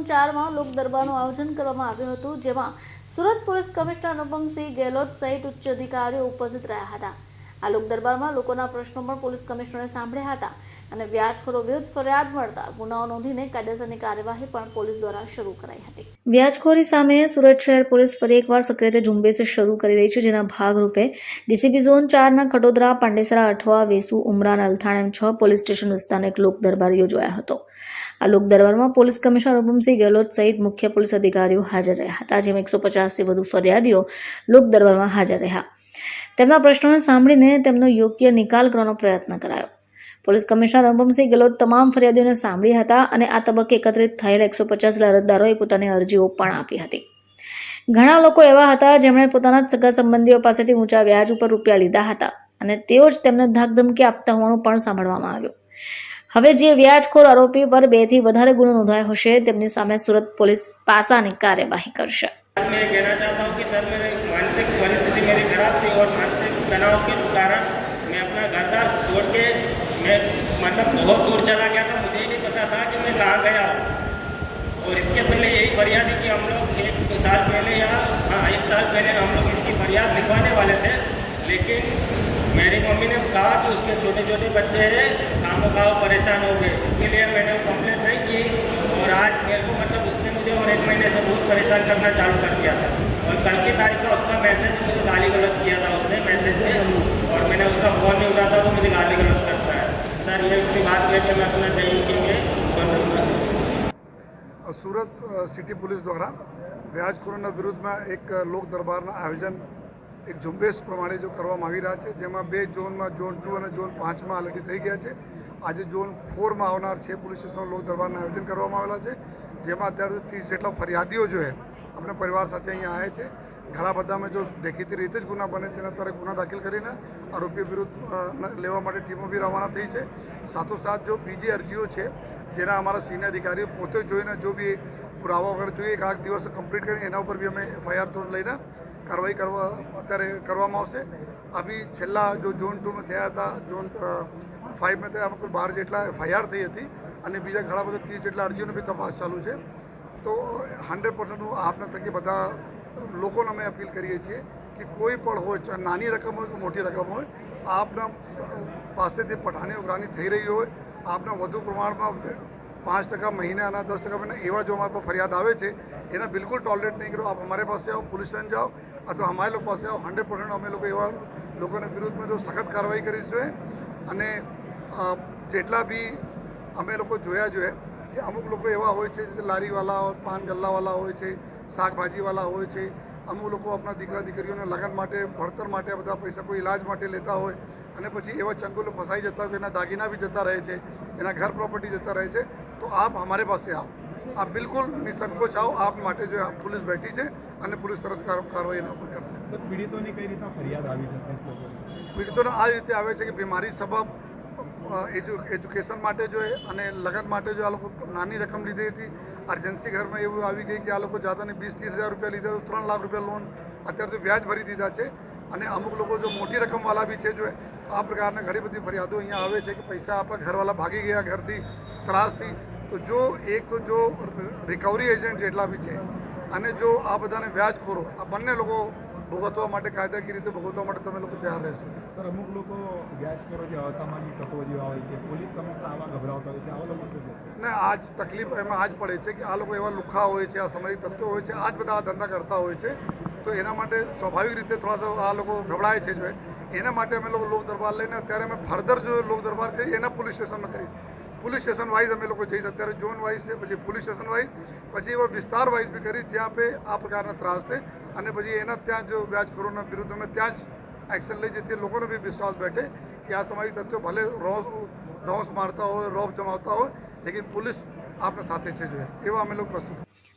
Zone ચારમાં લોક દરબારનું આયોજન કરવામાં આવ્યું હતું, જેમાં સુરત પોલીસ કમિશનર અનુપમસિંહ ગેહલોત સહિત ઉચ્ચ અધિકારીઓ ઉપસ્થિત રહ્યા હતા. આ લોક દરબારમાં લોકોના પ્રશ્નો પણ પોલીસ કમિશનરે સાંભળ્યા હતા અને વ્યાજખોરો વિરુદ્ધ ફરિયાદ મળતા ગુનાઓ નોંધીને કાયદેસરની કાર્યવાહી પણ પોલીસ દ્વારા શરૂ કરાઈ હતી. વ્યાજખોરી સામે સુરત શહેર પોલીસ ફરી એકવાર સક્રિય રીતે ઝુંબેશ શરૂ કરી રહી છે, જેના ભાગરૂપે ડીસીપી ઝોન ચારના ખડોદરા પાંડેસરા, અઠવા, વેસુ ઉમરાન અલથાણ એમ છ પોલીસ સ્ટેશન વિસ્તારનો એક લોક દરબાર યોજાયો હતો. આ લોક દરબારમાં પોલીસ કમિશનર અનુપમસિંહ ગેહલોત સહિત મુખ્ય પોલીસ અધિકારીઓ હાજર રહ્યા હતા, જેમાં એકસો પચાસથી વધુ ફરિયાદીઓ લોક દરબારમાં હાજર રહ્યા. તેમના પ્રશ્નોને સાંભળીને તેમનો યોગ્ય નિકાલ કરવાનો પ્રયત્ન કરાયો. પોલીસ કમિશનર અનુપમસિંહ ગેહલોત તમામ ફરિયાદીઓને સાંભળી હતા અને આ તબક્કે એકત્રિત થયેલા એકસો પચાસ અરજદારોએ પોતાની અરજીઓ પણ આપી હતી. ઘણા લોકો એવા હતા જેમણે પોતાના સગા સંબંધીઓ પાસેથી ઊંચા વ્યાજ ઉપર રૂપિયા લીધા હતા અને તેઓ જ તેમને ધાકધમકી આપતા હોવાનું પણ સાંભળવામાં આવ્યું. હવે જે વ્યાજખોર આરોપી પર બેથી વધારે ગુનો નોંધાયો હશે, તેમની સામે સુરત પોલીસ પાસાની કાર્યવાહી કરશે. मेरे खराब थी और मानसिक तनाव के कारण मैं अपना घर दार छोड़ के मैं मतलब बहुत दूर चला गया था। मुझे नहीं पता था कि मैं कहाँ गया और इसके पहले यही फरियाद है कि हम लोग एक दो साल पहले या हाँ एक साल पहले हम लोग इसकी फरियाद लिखवाने वाले थे। लेकिन मेरी मम्मी ने कहा कि उसके छोटे छोटे बच्चे हैं काम खाओ, परेशान हो गए। इसके लिए मैंने कंप्लेंट नहीं की और आज मेरे को मतलब उसने मुझे और एक महीने से बहुत परेशान करना चालू कर दिया था। और कल की तारीख का उसका मैसेज मुझे उठाता तो मुझे गाली गलौज करता है सर ये उसकी बात कहकर मैं अपना चाहिए कि मैं बंद સુરત અ, સિટી પોલીસ દ્વારા વ્યાજખોરોના વિરુદ્ધમાં એક અ, લોક દરબારના આયોજન એક ઝુંબેશ પ્રમાણે જો કરવામાં આવી રહ્યા છે જેમાં બે ઝોનમાં ઝોન ટુ અને ઝોન પાંચમાં ઓલરેડી થઈ ગયા છે આજે ઝોન ફોરમાં આવનાર છે પોલીસ સ્ટેશન લોક દરબારના આયોજન કરવામાં આવેલા છે જેમાં અત્યાર સુધી ત્રીસ જેટલા ફરિયાદીઓ જો છે આપણે પરિવાર સાથે અહીંયા આવ્યા છે ઘણા બધામાં જો દેખીતી રીતે જ ગુના બને છે અને અત્યારે ગુના દાખલ કરીને આરોપી વિરુદ્ધ લેવા માટે ટીમો બી રવાના થઈ છે. સાથોસાથ જો બીજી અરજીઓ છે, જેના અમારા સિનિયર અધિકારીઓ પોતે જોઈને જો બી પુરાવા વગર જોઈએ, એક આઠ દિવસ કમ્પ્લીટ કરીને એના ઉપર બી અમે એફઆઈઆર તો લઈને કાર્યવાહી કરવા, અત્યારે કરવામાં આવશે. આભી છેલ્લા જો ઝોન ટુમાં થયા હતા ઝોન ફાઇવમાં થયા કુલ બાર જેટલા એફઆઈઆર થઈ હતી અને બીજા ઘણા બધા ત્રીસ જેટલા અરજીઓની બી તપાસ ચાલુ છે. તો હંડ્રેડ પર્સન્ટ હું આપને થકી બધા લોકોને અમે અપીલ કરીએ છીએ કે કોઈ પણ હોય, ચાહે નાની રકમ હોય કે મોટી રકમ હોય, આપના પાસેથી પઠાણી ઉઘરાણી થઈ રહી હોય, આપના વધુ પ્રમાણમાં પાંચ ટકા મહિનાના દસ ટકા મહિના એવા જો અમારા ફરિયાદ આવે છે, એના બિલકુલ ટોલરેટ નહીં કરો. આપ અમારે પાસે આવો, પોલીસ સ્ટેશન જાઓ, અથવા અમારે લોકો પાસે આવો હંડ્રેડ પર્સન્ટ અમે લોકો એવા લોકોના વિરુદ્ધમાં જો સખત કાર્યવાહી કરીશું અને જેટલા બી અમે લોકો જોયા જોઈએ કે અમુક લોકો એવા હોય છે જે લારીવાલા પાન ગલ્લાવાલા હોય છે શાકભાજીવાલા હોય છે અમુક લોકો આપણા દીકરા દીકરીઓને લગ્ન માટે ભણતર માટે બધા પૈસા કોઈ ઇલાજ માટે લેતા હોય અને પછી એવા ચંગુલો ફસાઈ જતા હોય એના દાગીના બી જતા રહે છે એના ઘર પ્રોપર્ટી જતા રહે છે તો આપ અમારે પાસે આવો. આપ બિલકુલ નિસંકોચ આવો આપ માટે જો પોલીસ બેઠી છે અને પોલીસ સરસ કાર- કાર્યવાહી એના ઉપર કરશે. તો પીડિતોની કઈ રીતના ફરિયાદ આવી છે પીડિતોને આ રીતે આવે છે કે બીમારી સબબ એજ્યુકેશન માટે જોઈએ અને લગ્ન માટે જો આ લોકો નાની રકમ લીધી હતી અર્જન્સી ઘરમાં એવું આવી ગઈ કે આ લોકો જાતાની વીસ ત્રીસ હજાર રૂપિયા લીધા, તો ત્રણ લાખ રૂપિયા લોન અત્યારે વ્યાજ ભરી દીધા છે. અને અમુક લોકો જો મોટી રકમવાળા બી છે, જો આ પ્રકારના ઘણી બધી ફરિયાદો અહીંયા આવે છે કે પૈસા આપવા ઘરવાળા ભાગી ગયા ઘરથી, ત્રાસથી. તો જો એક જો રિકવરી એજન્ટ જેટલા બી છે, અને જો આ બધાને વ્યાજખોરો, આ બંને લોકો ભોગવવા માટે કાયદાકીય રીતે ભોગવવા માટે તમે લોકો તૈયાર રહેશો. સર અમુક લોકો વ્યાજખોરો જે અસામાજિક તત્વો જેવા હોય છે પોલીસ સમક્ષ આવા ગભરાવતા હોય છે આવા લોકો શું ને આજ તકલીફ એમાં આજ પડે છે કે આ લોકો એવા લુખા હોય છે આ સામાજિક તત્વો હોય છે આ જ બધા આ ધંધા કરતા હોય છે. તો એના માટે સ્વાભાવિક રીતે થોડા આ લોકો ગભરાય છે જો એના માટે અમે લોકો લોક દરબાર લઈને અત્યારે અમે ફર્ધર જો લોક દરબાર કરીએ એના પોલીસ સ્ટેશનમાં કરીએ પોલીસ સ્ટેશન વાઇઝ અમે લોકો જઈએ અત્યારે ઝોન વાઇઝ છે, પછી પોલીસ સ્ટેશન વાઇઝ, પછી એવા વિસ્તાર વાઇઝ બી કરી જ્યાં પે આ પ્રકારના ત્રાસ છે. અને પછી એના ત્યાં જો વ્યાજખોરોના વિરુદ્ધ અમે ત્યાં જ એક્શન લઈ જઈએ. લોકોને બી વિશ્વાસ બેઠે કે આ સામાજિક તત્વો ભલે રોસ ધોંસ મારતા હોય રોફ જમાવતા હોય, લેકિન પોલીસ આપણા સાથે છે જોઈએ એવા અમે લોકો પ્રસ્તુત